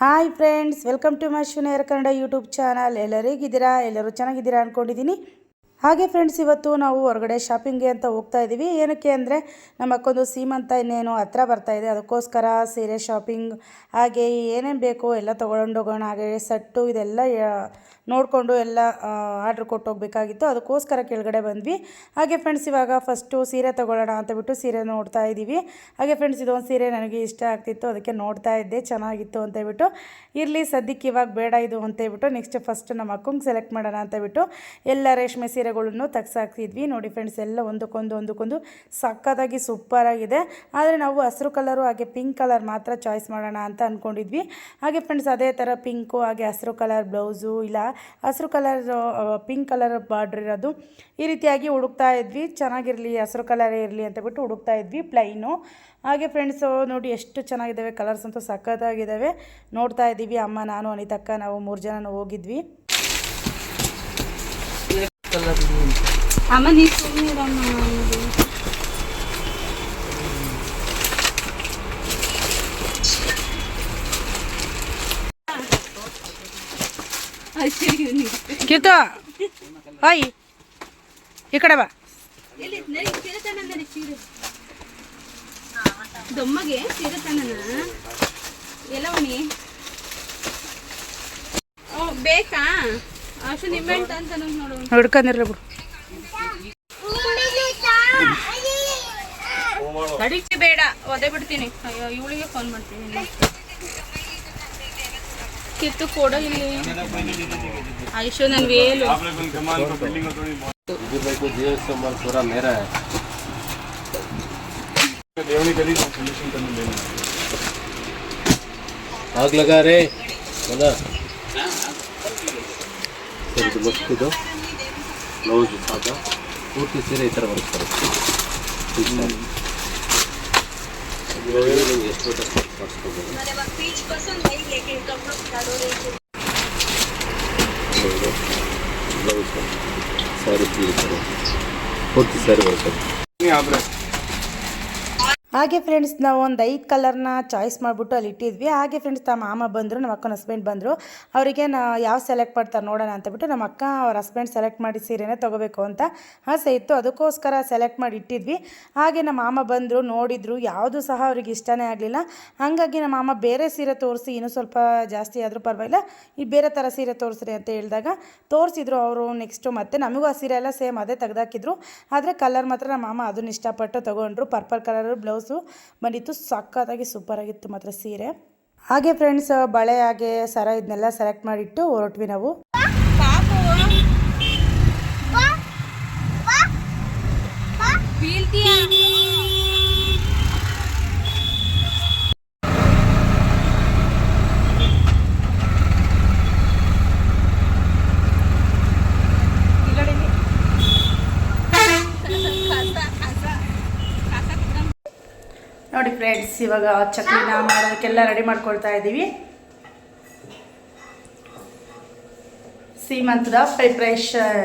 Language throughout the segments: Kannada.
Hi friends, welcome to my ಶುನೇರ್ Kannada YouTube channel. ಎಲ್ಲರಿಗಿದ್ದೀರಾ? ಎಲ್ಲರೂ ಚೆನ್ನಾಗಿದ್ದೀರಾ ಅಂದ್ಕೊಂಡಿದ್ದೀನಿ ಹಾಗೆ ಫ್ರೆಂಡ್ಸ್, ಇವತ್ತು ನಾವು ಹೊರಗಡೆ ಶಾಪಿಂಗ್ಗೆ ಅಂತ ಹೋಗ್ತಾ ಇದ್ದೀವಿ ಏನಕ್ಕೆ ಅಂದರೆ, ನಮ್ಮ ಅಕ್ಕೊಂದು ಸೀಮಂತ ಇನ್ನೇನು ಹತ್ರ ಇದೆ. ಅದಕ್ಕೋಸ್ಕರ ಸೀರೆ ಶಾಪಿಂಗ್, ಹಾಗೆ ಏನೇನು ಬೇಕೋ ಎಲ್ಲ ತೊಗೊಂಡೋಗೋಣ. ಹಾಗೆ ಸಟ್ಟು ಇದೆಲ್ಲ ನೋಡಿಕೊಂಡು ಎಲ್ಲ ಆರ್ಡ್ರ್ ಕೊಟ್ಟು ಹೋಗಬೇಕಾಗಿತ್ತು. ಅದಕ್ಕೋಸ್ಕರ ಕೆಳಗಡೆ ಬಂದ್ವಿ. ಹಾಗೆ ಫ್ರೆಂಡ್ಸ್ ಇವಾಗ ಫಸ್ಟು ಸೀರೆ ತೊಗೊಳ್ಳೋಣ ಅಂತ ಬಿಟ್ಟು ಸೀರೆ ನೋಡ್ತಾ ಇದ್ದೀವಿ ಹಾಗೆ ಫ್ರೆಂಡ್ಸ್ ಇದೊಂದು ಸೀರೆ ನನಗೆ ಇಷ್ಟ ಆಗ್ತಿತ್ತು, ಅದಕ್ಕೆ ನೋಡ್ತಾ ಇದ್ದೆ, ಚೆನ್ನಾಗಿತ್ತು ಅಂತ ಹೇಳ್ಬಿಟ್ಟು. ಇರಲಿ, ಸದ್ಯಕ್ಕೆ ಇವಾಗ ಬೇಡ ಇದು ಅಂತ ಹೇಳ್ಬಿಟ್ಟು ನೆಕ್ಸ್ಟ್ ಫಸ್ಟ್ ನಮ್ಮ ಅಕ್ಕಂಗೆ ಸೆಲೆಕ್ಟ್ ಮಾಡೋಣ ಅಂತ ಬಿಟ್ಟು ಎಲ್ಲ ರೇಷ್ಮೆ ಸೀರೆಗಳನ್ನು ತೆಗ್ಸಾಕ್ತಿದ್ವಿ. ನೋಡಿ ಫ್ರೆಂಡ್ಸ್ ಎಲ್ಲ ಒಂದಕ್ಕೊಂದು ಒಂದಕ್ಕೊಂದು ಸಕ್ಕತ್ತಾಗಿ ಸೂಪರಾಗಿದೆ ಆದರೆ ನಾವು ಹಸಿರು ಕಲರು ಹಾಗೆ ಪಿಂಕ್ ಕಲರ್ ಮಾತ್ರ ಚಾಯ್ಸ್ ಮಾಡೋಣ ಅಂತ ಅಂದ್ಕೊಂಡಿದ್ವಿ ಹಾಗೆ ಫ್ರೆಂಡ್ಸ್ ಅದೇ ಥರ ಪಿಂಕು ಹಾಗೆ ಹಸಿರು ಕಲರ್ ಬ್ಲೌಸು ಇಲ್ಲ ಹಸಿರು ಕಲರ್ ಪಿಂಕ್ ಕಲರ್ ಬಾರ್ಡ್ರ್ ಇರೋದು. ಈ ರೀತಿಯಾಗಿ ಹುಡುಕ್ತಾ ಇದ್ವಿ. ಚೆನ್ನಾಗಿರಲಿ ಹಸಿರು ಕಲರೇ ಇರಲಿ ಅಂತ ಬಿಟ್ಟು ಹುಡುಕ್ತಾ ಇದ್ವಿ ಪ್ಲೈನು ಹಾಗೆ ಫ್ರೆಂಡ್ಸು ನೋಡಿ ಎಷ್ಟು ಚೆನ್ನಾಗಿದ್ದಾವೆ ಕಲರ್ಸ್ ಅಂತೂ ಸಖತ್ತಾಗಿದ್ದಾವೆ. ನೋಡ್ತಾ ಇದ್ದೀವಿ ಅಮ್ಮ ನಾನು ಅನಿತಕ್ಕ ನಾವು ಮೂರು ಜನ ಹೋಗಿದ್ವಿ. ಅಮ್ಮ ಕಿರ್ತು ಹಾಯ್. ಈ ಕಡೆ ಬಾ. ದೊಮ್ಮಗೆ ಓ ಬೇಕಾ? ಅಷ್ಟು ಅಂತ ನೋಡು. ಹುಡ್ಕೊಂಡಿರ್ಲಿ ಬಿಡು. ಬೇಡ ಒದೆ ಬಿಡ್ತೀನಿ. ಅಯ್ಯೋ ಇವಳಿಗೆ ಫೋನ್ ಮಾಡ್ತೀನಿ. ಕಿತ್ತು ಕೊಡೋ ಇಲ್ಲಿ ಆಯುಷು ನನ್ ವೇಲು इधर भाई को जियो संभाल पूरा मेरा है आग लगा रे बोला ಸರ್ ಇದು ಮಸ್ತಿದು ಬ್ಲೌಸ್ ಸಾಕ ಪೂರ್ತಿ ಸೀರೆ ಈ ಥರ ವರ್ಕ್ ಬರುತ್ತೆ ಎಷ್ಟು ಬೇಕಾದ್ರೆ ಮಾಡಿಸ್ಕೋಬೋದು ಬ್ಲೌಸ್ ಸ್ಯಾರಿ ಈ ಥರ ಪೂರ್ತಿ ಸ್ಯಾರಿ ಬರುತ್ತೆ ಹಾಗೆ ಫ್ರೆಂಡ್ಸ್ ನಾವು ಒಂದು ಐದು ಕಲರ್ನ ಚಾಯ್ಸ್ ಮಾಡಿಬಿಟ್ಟು ಅಲ್ಲಿ ಇಟ್ಟಿದ್ವಿ. ಹಾಗೆ ಫ್ರೆಂಡ್ಸ್ ನಮ್ಮ ಮಾಮ ಬಂದರು ನಮ್ಮ ಅಕ್ಕನ ಹಸ್ಬೆಂಡ್ ಬಂದರು. ಅವರಿಗೆ ನಾ ಯಾವ ಸೆಲೆಕ್ಟ್ ಮಾಡ್ತಾರೆ ನೋಡೋಣ ಅಂತ ಬಿಟ್ಟು ನಮ್ಮ ಅಕ್ಕ ಅವ್ರ ಹಸ್ಬೆಂಡ್ ಸೆಲೆಕ್ಟ್ ಮಾಡಿ ಸೀರೆನೇ ತೊಗೋಬೇಕು ಅಂತ ಆಸೆ ಇತ್ತು. ಅದಕ್ಕೋಸ್ಕರ ಸೆಲೆಕ್ಟ್ ಮಾಡಿ ಇಟ್ಟಿದ್ವಿ. ಹಾಗೆ ನಮ್ಮ ಮಾಮ ಬಂದರು, ನೋಡಿದರು, ಯಾವುದು ಸಹ ಅವ್ರಿಗೆ ಇಷ್ಟನೇ ಆಗಲಿಲ್ಲ. ಹಾಗಾಗಿ ನಮ್ಮ ಮಾಮ ಬೇರೆ ಸೀರೆ ತೋರಿಸಿ, ಇನ್ನೂ ಸ್ವಲ್ಪ ಜಾಸ್ತಿ ಆದರೂ ಪರವಾಗಿಲ್ಲ, ಈ ಬೇರೆ ಥರ ಸೀರೆ ತೋರಿಸ್ರಿ ಅಂತ ಹೇಳಿದಾಗ ತೋರಿಸಿದ್ರು ಅವರು ನೆಕ್ಸ್ಟು ಮತ್ತೆ ನಮಗೂ ಆ ಸೀರೆ ಎಲ್ಲ ಸೇಮ್ ಅದೇ ತೆಗೆದಾಕಿದ್ರು. ಆದರೆ ಕಲರ್ ಮಾತ್ರ ನಮ್ಮ ಮಾಮ ಅದನ್ನ ಇಷ್ಟಪಟ್ಟು ತೊಗೊಂಡ್ರು. ಪರ್ಪಲ್ ಕಲರ್ ಬ್ಲೌಸು ಬಂದಿತ್ತು ಸಖತ್ತಾಗಿ ಸೂಪರಾಗಿತ್ತು ಮಾತ್ರ ಸೀರೆ. ಹಾಗೆ ಫ್ರೆಂಡ್ಸ್ ಬಳೆ ಹಾಗೆ ಸರ ಇದನ್ನೆಲ್ಲ ಸೆಲೆಕ್ಟ್ ಮಾಡಿಟ್ಟು ಹೊರಟ್ವಿ ನಾವು. ನೋಡಿ ಫ್ರೆಂಡ್ಸ್ ಇವಾಗ ಚಕ್ಲಿನ ಮಾಡೋದಕ್ಕೆಲ್ಲ ರೆಡಿ ಮಾಡ್ಕೊಳ್ತಾ ಇದ್ದೀವಿ. ಸೀಮಂತದ ಪ್ರಿಪ್ರೇಷನ್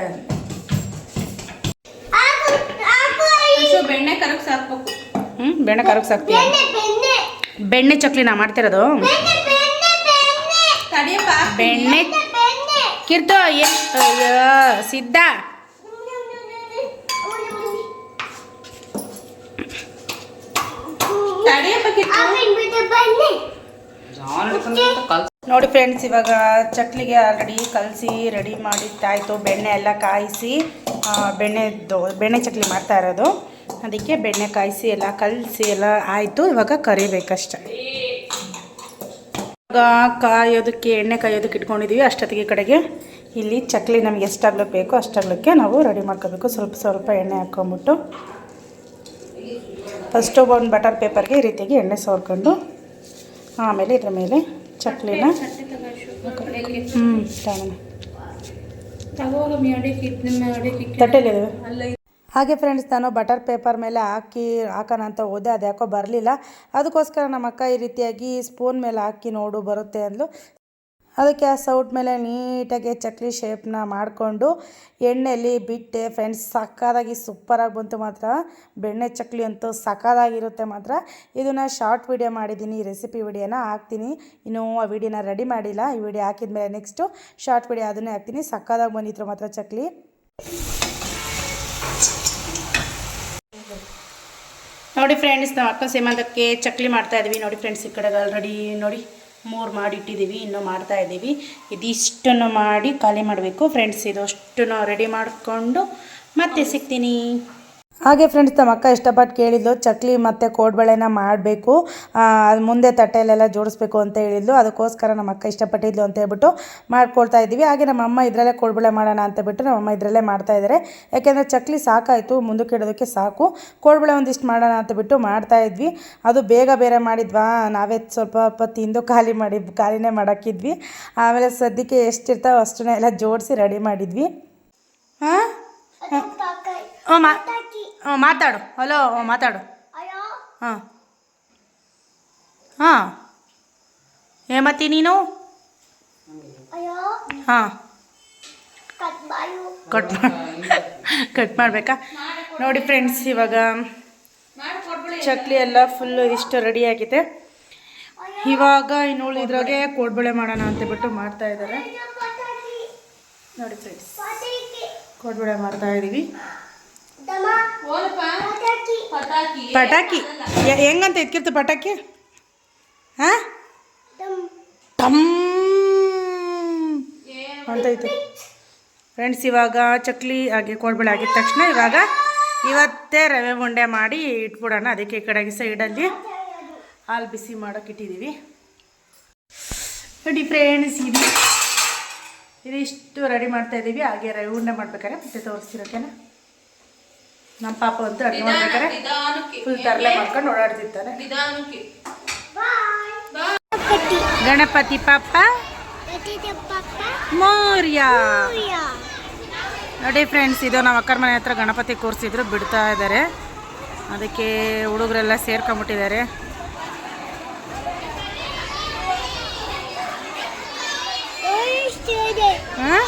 ಬೆಣ್ಣೆ ಕರಕ್ ಸಾಕ್ಬೇಕು ಹ್ಞೂ ಬೆಣ್ಣೆ ಕರಕ್ಕೆ ಸಾಕ್ತೀವಿ. ಬೆಣ್ಣೆ ಚಕ್ಲಿನ ಮಾಡ್ತಿರೋದು? ಬೆಣ್ಣೆ ಕಿರ್ತು ಸಿದ್ಧ. ನೋಡಿ ಫ್ರೆಂಡ್ಸ್ ಇವಾಗ ಚಕ್ಲಿಗೆ ಆಲ್ರೆಡಿ ಕಲಸಿ ರೆಡಿ ಮಾಡಿದ್ದಾಯಿತು ಬೆಣ್ಣೆ ಎಲ್ಲ ಕಾಯಿಸಿ ಆ, ಬೆಣ್ಣೆದು ಬೆಣ್ಣೆ ಚಕ್ಲಿ ಮಾಡ್ತಾ ಇರೋದು. ಅದಕ್ಕೆ ಬೆಣ್ಣೆ ಕಾಯಿಸಿ ಎಲ್ಲ ಕಲಸಿ ಎಲ್ಲ ಆಯಿತು. ಇವಾಗ ಕರಿಬೇಕಷ್ಟೆ. ಇವಾಗ ಕಾಯೋದಕ್ಕೆ ಎಣ್ಣೆ ಕಾಯೋದಕ್ಕೆ ಇಟ್ಕೊಂಡಿದ್ದೀವಿ ಅಷ್ಟೊತ್ತಿಗೆ ಕಡೆಗೆ ಇಲ್ಲಿ ಚಕ್ಲಿ ನಮಗೆ ಎಷ್ಟಾಗ್ಲಕ್ಕೆ ಬೇಕೋ ಅಷ್ಟಾಗ್ಲಕ್ಕೆ ನಾವು ರೆಡಿ ಮಾಡ್ಕೋಬೇಕು. ಸ್ವಲ್ಪ ಸ್ವಲ್ಪ ಎಣ್ಣೆ ಹಾಕ್ಕೊಂಬಿಟ್ಟು. ಫಸ್ಟು ಒಂದು ಬಟರ್ ಪೇಪರ್ಗೆ ಈ ರೀತಿಯಾಗಿ ಎಣ್ಣೆ ಸೋರ್ಕೊಂಡು, ಆಮೇಲೆ ಇದ್ರ ಮೇಲೆ ಚಕ್ಲಿನ ಹ್ಞೂ ತಟ್ಟೆಲಿದ್ದಾವೆ ಹಾಗೆ ಫ್ರೆಂಡ್ಸ್ ನಾನು ಬಟರ್ ಪೇಪರ್ ಮೇಲೆ ಹಾಕಿ, ಹಾಕೋಣ ಅಂತ ಹೋದೆ ಅದು ಯಾಕೋ ಬರಲಿಲ್ಲ. ಅದಕ್ಕೋಸ್ಕರ ನಮ್ಮ ಅಕ್ಕ ಈ ರೀತಿಯಾಗಿ ಸ್ಪೂನ್ ಮೇಲೆ ಹಾಕಿ ನೋಡು ಬರುತ್ತೆ ಅಂದ್ಲು. ಅದಕ್ಕೆ ಆ ಸೌಟ್ ಮೇಲೆ ನೀಟಾಗಿ ಚಕ್ಲಿ ಶೇಪ್ನ ಮಾಡಿಕೊಂಡು ಎಣ್ಣೆಯಲ್ಲಿ ಬಿಟ್ಟೆ ಫ್ರೆಂಡ್ಸ್ ಸಕ್ಕದಾಗಿ ಸೂಪರಾಗಿ ಬಂತು ಮಾತ್ರ. ಬೆಣ್ಣೆ ಚಕ್ಲಿ ಅಂತೂ ಸಕ್ಕದಾಗಿರುತ್ತೆ ಮಾತ್ರ. ಇದನ್ನು ಶಾರ್ಟ್ ವಿಡಿಯೋ ಮಾಡಿದ್ದೀನಿ, ಈ ರೆಸಿಪಿ ವಿಡಿಯೋನ ಹಾಕ್ತೀನಿ. ಇನ್ನೂ ಆ ವಿಡಿಯೋನ ರೆಡಿ ಮಾಡಿಲ್ಲ, ಈ ವಿಡಿಯೋ ಹಾಕಿದ್ಮೇಲೆ ನೆಕ್ಸ್ಟು ಶಾರ್ಟ್ ವಿಡಿಯೋ ಅದನ್ನೇ ಹಾಕ್ತೀನಿ. ಸಕ್ಕದಾಗಿ ಬಂದಿತ್ತು ಮಾತ್ರ ಚಕ್ಲಿ. ನೋಡಿ ಫ್ರೆಂಡ್ಸ್ ನಾವು ಅಕ್ಕ ಸೇಮಂತಕ್ಕೆ ಚಕ್ಲಿ ಮಾಡ್ತಾ ಇದ್ವಿ. ನೋಡಿ ಫ್ರೆಂಡ್ಸ್ ಈ ಕಡೆಗೆ ಆಲ್ರೆಡಿ ನೋಡಿ. ಮೂರು ಮಾಡಿ ಇಟ್ಟಿದ್ದೀವಿ ಇನ್ನೂ ಮಾಡ್ತಾ ಇದ್ದೀವಿ. ಇದಿಷ್ಟನ್ನು ಮಾಡಿ ಖಾಲಿ ಮಾಡಬೇಕು. ಫ್ರೆಂಡ್ಸ್ ಇದು ಅಷ್ಟನ್ನು ರೆಡಿ ಮಾಡಿಕೊಂಡು ಮತ್ತೆ ಸಿಗ್ತೀನಿ. ಹಾಗೆ ಫ್ರೆಂಡ್ಸ್ ನಮ್ಮ ಅಕ್ಕ ಇಷ್ಟಪಟ್ಟು ಕೇಳಿದ್ಲು ಚಕ್ಲಿ ಮತ್ತು ಕೋಡ್ಬಳೆನ ಮಾಡಬೇಕು ಅದು ಮುಂದೆ ತಟ್ಟೆಯಲ್ಲೆಲ್ಲ ಜೋಡಿಸ್ಬೇಕು ಅಂತ ಹೇಳಿದ್ಲು ಅದಕ್ಕೋಸ್ಕರ ನಮ್ಮ ಅಕ್ಕ ಇಷ್ಟಪಟ್ಟಿದ್ಲು ಅಂತ ಹೇಳ್ಬಿಟ್ಟು ಮಾಡ್ಕೊಳ್ತಾ ಇದ್ದೀವಿ. ಹಾಗೆ ನಮ್ಮ ಅಮ್ಮ ಇದರಲ್ಲೇ ಕೋಡ್ಬಳೆ ಮಾಡೋಣ ಅಂತ ಬಿಟ್ಟು ನಮ್ಮ ಅಮ್ಮ ಇದರಲ್ಲೇ ಮಾಡ್ತಾ ಇದ್ದಾರೆ. ಯಾಕೆಂದರೆ ಚಕ್ಲಿ ಸಾಕಾಯಿತು ಮುಂದಕ್ಕೆ ಇಡೋದಕ್ಕೆ ಸಾಕು. ಕೋಡ್ಬಳೆ ಒಂದಿಷ್ಟು ಮಾಡೋಣ ಅಂತ ಬಿಟ್ಟು ಮಾಡ್ತಾ ಇದ್ವಿ. ಅದು ಬೇಗ ಬೇರೆ ಮಾಡಿದ್ವಾ ನಾವೇ ಸ್ವಲ್ಪ ಸ್ವಲ್ಪ ತಿಂದು ಖಾಲಿ ಮಾಡಿ ಖಾಲಿನೇ ಮಾಡೋಕ್ಕಿದ್ವಿ. ಆಮೇಲೆ ಸದ್ಯಕ್ಕೆ ಎಷ್ಟಿರ್ತಾವೆ ಅಷ್ಟನ್ನೇ ಎಲ್ಲ ಜೋಡಿಸಿ ರೆಡಿ ಮಾಡಿದ್ವಿ. ಹಾಂ ಹ್ಞೂ ಮಾತಾಡು. ಹಲೋ ಮಾತಾಡು. ಹಾಂ ಹಾಂ ಹೇಮತಿ ನೀನು? ಹಾಂ ಕಟ್ ಕಟ್ ಮಾಡಬೇಕಾ? ನೋಡಿ ಫ್ರೆಂಡ್ಸ್ ಇವಾಗ ಚಕ್ಲಿ ಎಲ್ಲ ಫುಲ್ಲು ಇಷ್ಟು ರೆಡಿ ಆಗಿದೆ. ಇವಾಗ ಇನ್ನು ಉಳಿದ್ರಾಗೆ ಕೋಡ್ಬಳೆ ಮಾಡೋಣ ಅಂತ ಬಿಟ್ಟು ಮಾಡ್ತಾ ಇದ್ದಾರೆ. ನೋಡಿ ಫ್ರೆಂಡ್ಸ್ ಕೋಡ್ಬಳೆ ಮಾಡ್ತಾ ಇದ್ದೀವಿ ಪಟಾಕಿ. ಹೆಂಗಂತ ಇದ್ಕಿರ್ತು ಪಟಾಕಿ? ಹಾಂ? ಟಮ್ ಇತ್ತು ಫ್ರೆಂಡ್ಸ್ ಇವಾಗ ಚಕ್ಲಿ ಹಾಗೆ ಕೋಡ್ಬಳೆ ಆಗಿದ ತಕ್ಷಣ ಇವಾಗ ಇವತ್ತೇ ರವೆ ಉಂಡೆ ಮಾಡಿ ಇಟ್ಬಿಡೋಣ. ಅದಕ್ಕೆ ಈ ಕಡೆಗೆ ಸೈಡಲ್ಲಿ ಹಾಲು ಬಿಸಿ ಮಾಡೋಕೆ ಇಟ್ಟಿದ್ದೀವಿ ನೋಡಿ ಫ್ರೆಂಡ್ಸ್ ಇದು ಇದಿಷ್ಟು ರೆಡಿ ಮಾಡ್ತಾ ಇದ್ದೀವಿ ಹಾಗೆ ರವೆ ಉಂಡೆ ಮಾಡ್ಬೇಕಾದ್ರೆ ಮತ್ತೆ ತೋರಿಸ್ತಿರೋಕೆನಾ? ನಮ್ಮ ಪಾಪ ಅಂತೂ ಅಡುಗೆ ಮಾಡ್ಬೇಕಾರೆ ನಿಧಾನಕ್ಕೆ. ಫುಲ್ ತರಲೆ ಮಾಡ್ಕೊಂಡು ಓಡಾಡ್ತಿರ್ತಾರೆ ಗಣಪತಿ. ಪಾಪ? ಮೌರ್ಯ. ನೋಡಿ ಫ್ರೆಂಡ್ಸ್ ಇದು ನಮ್ಮ ಅಕ್ಕರ ಮನೆ ಹತ್ರ ಗಣಪತಿ ಕೂರಿಸಿದ್ರು ಬಿಡ್ತಾ ಇದ್ದಾರೆ. ಅದಕ್ಕೆ ಹುಡುಗರೆಲ್ಲ ಸೇರ್ಕೊಂಬಿಟ್ಟಿದ್ದಾರೆ ಹಾಂ?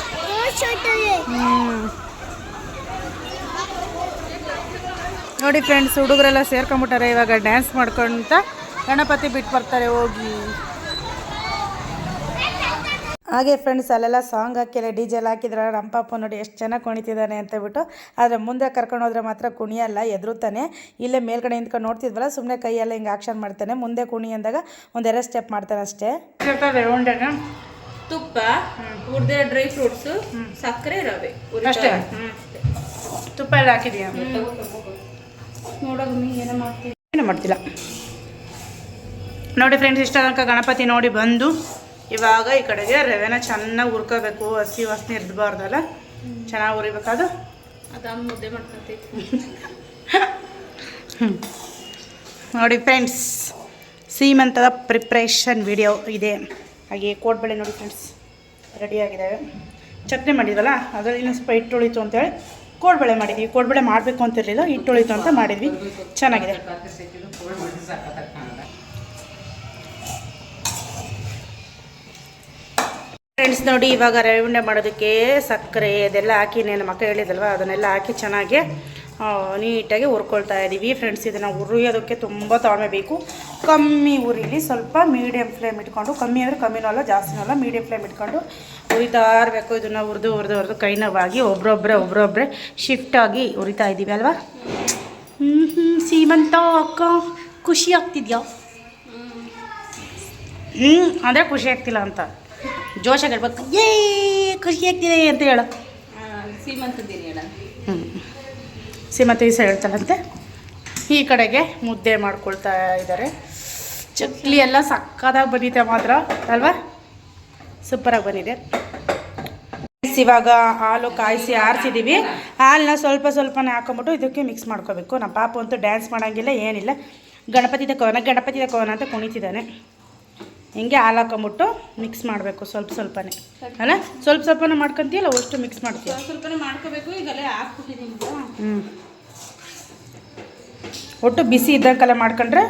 ನೋಡಿ ಫ್ರೆಂಡ್ಸ್ ಹುಡುಗರೆಲ್ಲ ಸೇರ್ಕೊಂಬಿಟ್ಟಾರೆ ಇವಾಗ ಡ್ಯಾನ್ಸ್ ಮಾಡ್ಕೊಂತ ಗಣಪತಿ ಬಿಟ್ಟು ಬರ್ತಾರೆ ಹೋಗಿ. ಹಾಗೆ ಫ್ರೆಂಡ್ಸ್ ಅಲ್ಲೆಲ್ಲ ಸಾಂಗ್ ಹಾಕಿಲ್ಲ ಡಿ ಜೆಲ್ ಹಾಕಿದ್ರೆ ನಮ್ಮ ಪಾಪ ನೋಡಿ ಎಷ್ಟು ಚೆನ್ನಾಗಿ ಕುಣಿತಿದ್ದಾನೆ ಅಂತ ಹೇಳ್ಬಿಟ್ಟು ಆದರೆ ಮುಂದೆ ಕರ್ಕೊಂಡು ಹೋದ್ರೆ ಮಾತ್ರ ಕುಣಿಯಲ್ಲ ಎದುರುತ್ತಾನೆ. ಇಲ್ಲೇ ಮೇಲ್ಗಡೆ ನಿಂತ್ಕೊಂಡು ನೋಡ್ತಿದ್ವಲ್ಲ ಸುಮ್ಮನೆ ಕೈಯೆಲ್ಲ ಹಿಂಗೆ ಆಕ್ಷನ್ ಮಾಡ್ತಾನೆ. ಮುಂದೆ ಕುಣಿ ಅಂದಾಗ ಒಂದೆರಡು ಸ್ಟೆಪ್ ಮಾಡ್ತಾನೆ ಅಷ್ಟೇ. ತುಪ್ಪ ಹುರಿದ ಡ್ರೈ ಫ್ರೂಟ್ಸ್ ಸಕ್ಕರೆ ರವೆ. ಅಷ್ಟೇ? ತುಪ್ಪ ಎಲ್ಲ ಹಾಕಿದ್ಯಾ? ನೋಡೋದು ಏನೋ ಮಾಡ್ತೀವಿ ಏನು ಮಾಡ್ತಿಲ್ಲ. ನೋಡಿ ಫ್ರೆಂಡ್ಸ್ ಇಷ್ಟ ತನಕ ಗಣಪತಿ ನೋಡಿ ಬಂದು ಇವಾಗ ಈ ಕಡೆಗೆ ರವೆನ ಚೆನ್ನಾಗಿ ಹುರ್ಕೋಬೇಕು. ಹಸಿ ವಾಸನೆ ಇರಬಾರ್ದಲ್ಲ? ಚೆನ್ನಾಗಿ ಹುರಿಬೇಕಾದ ಅದ? ಮುದ್ದೆ ಮಾಡ್ಕೊತೀವಿ ನೋಡಿ ಫ್ರೆಂಡ್ಸ್ ಸೀಮಂತದ ಪ್ರಿಪ್ರೇಷನ್ ವಿಡಿಯೋ ಇದೆ. ಹಾಗೆ ಕೋಡ್ಬಳೆ ನೋಡಿ ಫ್ರೆಂಡ್ಸ್ ರೆಡಿಯಾಗಿದ್ದಾವೆ ಚಟ್ನಿ ಮಾಡಿದ್ವಲ್ಲ ಅದರಲ್ಲಿ ಇನ್ನೂ ಸ್ವಲ್ಪ ಹಿಟ್ಟು ಉಳಿತು ಅಂತೇಳಿ ಕೋಡ್ಬಳೆ ಮಾಡಿದ್ವಿ. ಕೋಡ್ಬಳೆ ಮಾಡಬೇಕು ಅಂತಿರಲಿಲ್ಲ ಹಿಟ್ಟು ಉಳಿತು ಅಂತ ಮಾಡಿದ್ವಿ. ಚೆನ್ನಾಗಿದೆ. ಫ್ರೆಂಡ್ಸ್ ನೋಡಿ, ಇವಾಗ ರವೆ ಉಂಡೆ ಮಾಡೋದಕ್ಕೆ ಸಕ್ಕರೆ, ಅದೆಲ್ಲ ಹಾಕಿ ನಮ್ಮ ಮಕ್ಕ ಹೇಳಿದಲ್ವ ಅದನ್ನೆಲ್ಲ ಹಾಕಿ ಚೆನ್ನಾಗಿ ನೀಟಾಗಿ ಹುರ್ಕೊಳ್ತಾ ಇದ್ದೀವಿ ಫ್ರೆಂಡ್ಸ್ ಇದನ್ನು ಹುರಿಯೋದಕ್ಕೆ ತುಂಬ ತಾಳ್ಮೆ ಬೇಕು. ಕಮ್ಮಿ ಉರಿಲಿ ಸ್ವಲ್ಪ ಮೀಡಿಯಮ್ ಫ್ಲೇಮ್ ಇಟ್ಕೊಂಡು ಕಮ್ಮಿ ಅಂದರೆ ಕಮ್ಮಿನೂ ಅಲ್ಲ ಜಾಸ್ತಿನೂ ಅಲ್ಲ ಮೀಡಿಯಮ್ ಫ್ಲೇಮ್ ಇಟ್ಕೊಂಡು ಉರಿತಾ ಇರಬೇಕು. ಇದನ್ನು ಹುರಿದು ಹುರಿದು ಹುರಿದು ಕೈ ನೋವಾಗಿ ಒಬ್ರೊಬ್ಬರೇ ಒಬ್ರೊಬ್ಬರೇ ಶಿಫ್ಟಾಗಿ ಉರಿತಾ ಇದ್ದೀವಿ ಅಲ್ವಾ? ಹ್ಞೂ ಹ್ಞೂ ಸೀಮಂತ ಅಕ್ಕ ಖುಷಿ ಆಗ್ತಿದ್ಯಾ? ಹ್ಞೂ ಅಂದರೆ ಖುಷಿ ಆಗ್ತಿಲ್ಲ ಅಂತ. ಜೋಶಾಗಿ ಹೇಳ್ಬೇಕು ಏ ಖುಷಿ ಆಗ್ತಿದೆ ಅಂತ ಹೇಳು. ಸೀಮಂತ ಹೇಳ? ಹ್ಞೂ ಸೀಮಂತ ಈ ಸೈಡ್ ಹೇಳ್ತಾಳಂತೆ ಈ ಕಡೆಗೆ ಮುದ್ದೆ ಮಾಡ್ಕೊಳ್ತಾ ಇದ್ದಾರೆ. ಚಕ್ಲಿ ಎಲ್ಲ ಸಕ್ಕದಾಗಿ ಬಂದಿದೆ ಮಾತ್ರ ಅಲ್ವಾ? ಸೂಪರಾಗಿ ಬಂದಿದೆ. ಇವಾಗ ಹಾಲು ಕಾಯಿಸಿ ಆರಿಸಿದ್ದೀವಿ ಹಾಲನ್ನ ಸ್ವಲ್ಪ ಸ್ವಲ್ಪನೇ ಹಾಕೊಂಬಿಟ್ಟು ಇದಕ್ಕೆ ಮಿಕ್ಸ್ ಮಾಡ್ಕೋಬೇಕು. ನಮ್ಮ ಪಾಪ ಅಂತೂ ಡ್ಯಾನ್ಸ್ ಮಾಡೋಂಗಿಲ್ಲ ಏನಿಲ್ಲ. ಗಣಪತಿ ತಕೋನ ಗಣಪತಿ ತಕೋನ ಅಂತ ಕುಣಿತಿದ್ದಾನೆ. ಹಿಂಗೆ ಹಾಲು ಹಾಕೊಂಬಿಟ್ಟು ಮಿಕ್ಸ್ ಮಾಡಬೇಕು ಸ್ವಲ್ಪ ಸ್ವಲ್ಪನೇ. ಅಲ್ಲ ಸ್ವಲ್ಪ ಸ್ವಲ್ಪನೇ ಮಾಡ್ಕೊಂತೀಯಲ್ಲ ಅಷ್ಟು ಮಿಕ್ಸ್ ಮಾಡ್ತೀವಿ ಸ್ವಲ್ಪನೇ ಮಾಡ್ಕೋಬೇಕು ಈಗಲೇ ಹಾಕ್ಬಿಟ್ಟಿದ್ದೀನಿ ಹ್ಞೂ ಒಟ್ಟು ಬಿಸಿ ಇದ್ದಂಗೆಲ್ಲ ಮಾಡ್ಕೊಂಡ್ರೆ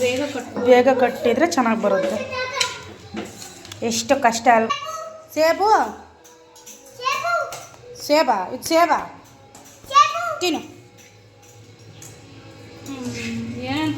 ಬೇಗ ಕಟ್ ಬೇಗ ಕಟ್ಟಿದ್ರೆ ಚೆನ್ನಾಗಿ ಬರುತ್ತೆ. ಎಷ್ಟು ಕಷ್ಟ ಅಲ್ಲ ಸೇಬು. ಸೇಬಾ ಇದು ಸೇಬಾ. ತಿನ್ನು. ಏನ್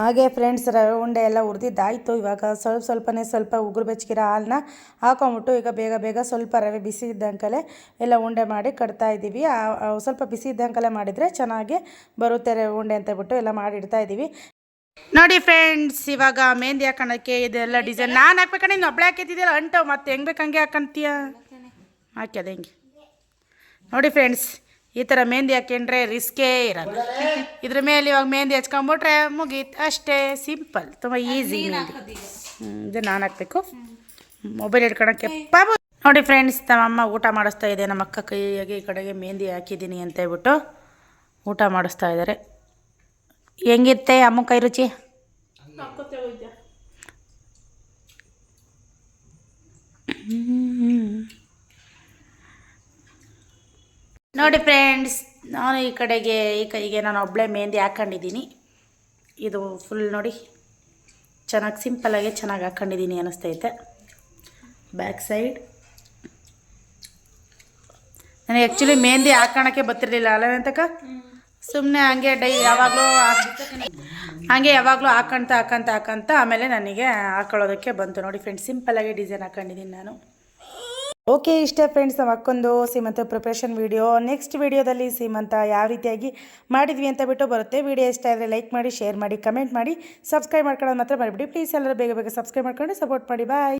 ಹಾಗೆ ಫ್ರೆಂಡ್ಸ್ ರವೆ ಉಂಡೆ ಎಲ್ಲ ಹುರಿದಿದ್ದಾಯಿತು ಇವಾಗ ಸ್ವಲ್ಪ ಸ್ವಲ್ಪನೇ ಸ್ವಲ್ಪ ಉಗುರು ಬೆಚ್ಚಗಿರೋ ಹಾಲನ್ನ ಹಾಕೊಂಬಿಟ್ಟು ಈಗ ಬೇಗ ಬೇಗ ಸ್ವಲ್ಪ ರವೆ ಬಿಸಿ ಇದ್ದಂಕಲೆ ಎಲ್ಲ ಉಂಡೆ ಮಾಡಿ ಕಟ್ತಾ ಇದ್ದೀವಿ. ಸ್ವಲ್ಪ ಬಿಸಿ ಇದ್ದಂಕಲೆ ಮಾಡಿದರೆ ಚೆನ್ನಾಗಿ ಬರುತ್ತೆ ರವೆ ಉಂಡೆ ಅಂತ ಬಿಟ್ಟು ಎಲ್ಲ ಮಾಡಿ ಇಡ್ತಾ ಇದ್ದೀವಿ. ನೋಡಿ ಫ್ರೆಂಡ್ಸ್ ಇವಾಗ ಮೆಹಂದಿ ಹಾಕೋಣಕ್ಕೆ ಇದೆಲ್ಲ ಡಿಸೈನ್ ನಾನು ಹಾಕ್ಬೇಕಂದ್ರೆ ನೀನು ಒಬ್ಳೆ ಹಾಕಿದ್ದಿಲ್ಲ ಅಂಟು. ಮತ್ತೆ ಹೆಂಗೆ ಬೇಕು ಹಂಗೆ ಹಾಕಂತೀಯ? ಹಾಕ್ಯದ ಹೆಂಗೆ. ನೋಡಿ ಫ್ರೆಂಡ್ಸ್ ಈ ಥರ ಮೆಹಂದಿ ಹಾಕೊಂಡ್ರೆ ರಿಸ್ಕೇ ಇರಲ್ಲ. ಇದ್ರ ಮೇಲೆ ಇವಾಗ ಮೆಹಂದಿ ಹಚ್ಕೊಂಬಿಟ್ರೆ ಮುಗೀತು. ಅಷ್ಟೇ ಸಿಂಪಲ್ ತುಂಬ ಈಸಿ ಮೆಹಂದಿ ಹ್ಞೂ ಇದು ನಾನು ಹಾಕ್ಬೇಕು. ಮೊಬೈಲ್ ಹಿಡ್ಕೊಳಕ್ಕೆ ಪಾಪ ನೋಡಿ ಫ್ರೆಂಡ್ಸ್ ನಮ್ಮಮ್ಮ ಊಟ ಮಾಡಿಸ್ತಾ ಇದೆ. ನಮ್ಮ ಅಕ್ಕ ಕೈಯಾಗೆ ಈ ಕಡೆಗೆ ಮೆಹಂದಿ ಹಾಕಿದ್ದೀನಿ ಅಂತ ಹೇಳ್ಬಿಟ್ಟು ಊಟ ಮಾಡಿಸ್ತಾ ಇದ್ದಾರೆ ಹೆಂಗಿತ್ತೆ ಅಮ್ಮ ಕೈ ರುಚಿ? ನೋಡಿ ಫ್ರೆಂಡ್ಸ್ ನಾನು ಈ ಕಡೆಗೆ, ಈ ಕೈಗೆ ನಾನು ಒಬ್ಬಳೆ ಮೆಹಂದಿ ಹಾಕ್ಕೊಂಡಿದ್ದೀನಿ ಇದು ಫುಲ್ ನೋಡಿ, ಚೆನ್ನಾಗಿ ಸಿಂಪಲ್ಲಾಗಿ ಚೆನ್ನಾಗಿ ಹಾಕ್ಕೊಂಡಿದ್ದೀನಿ ಅನ್ನಿಸ್ತೈತೆ ಬ್ಯಾಕ್ ಸೈಡ್ ನನಗೆ ಆ್ಯಕ್ಚುಲಿ ಮೆಹಂದಿ ಹಾಕೋಣಕ್ಕೆ ಬರ್ತಿರ್ಲಿಲ್ಲ ಅಲ್ಲವೇಂತಕ್ಕ ಸುಮ್ಮನೆ ಹಂಗೆ ಡೈ ಯಾವಾಗಲೂ ಹಾಗೆ ಯಾವಾಗಲೂ ಹಾಕೊಂತ, ಹಾಕಂತ ಹಾಕಂತ ಆಮೇಲೆ ನನಗೆ ಹಾಕೊಳ್ಳೋದಕ್ಕೆ ಬಂತು. ನೋಡಿ ಫ್ರೆಂಡ್ಸ್ ಸಿಂಪಲ್ಲಾಗಿ ಡಿಸೈನ್ ಹಾಕೊಂಡಿದ್ದೀನಿ ನಾನು. ಓಕೆ, ಇಷ್ಟೇ ಫ್ರೆಂಡ್ಸ್ ನಾವು ಅಕ್ಕೊಂದು ಸೀಮಂತ ಪ್ರಿಪ್ರೇಷನ್ ವಿಡಿಯೋ ನೆಕ್ಸ್ಟ್ ವಿಡಿಯೋದಲ್ಲಿ ಸೀಮಂತ ಯಾವ ರೀತಿಯಾಗಿ ಮಾಡಿದ್ವಿ ಅಂತ ಬಿಟ್ಟು ಬರುತ್ತೆ. ವಿಡಿಯೋ ಇಷ್ಟ ಆದರೆ ಲೈಕ್ ಮಾಡಿ ಶೇರ್ ಮಾಡಿ ಕಮೆಂಟ್ ಮಾಡಿ ಸಬ್ಸ್ಕ್ರೈಬ್ ಮಾಡ್ಕೊಳ್ಳೋದು ಮಾತ್ರ ಮರಿಬಿಡಿ. ಪ್ಲೀಸ್ ಎಲ್ಲರೂ ಬೇಗ ಬೇಗ ಸಬ್ಸ್ಕ್ರೈಬ್ ಮಾಡ್ಕೊಂಡು ಸಪೋರ್ಟ್ ಮಾಡಿ. ಬಾಯ್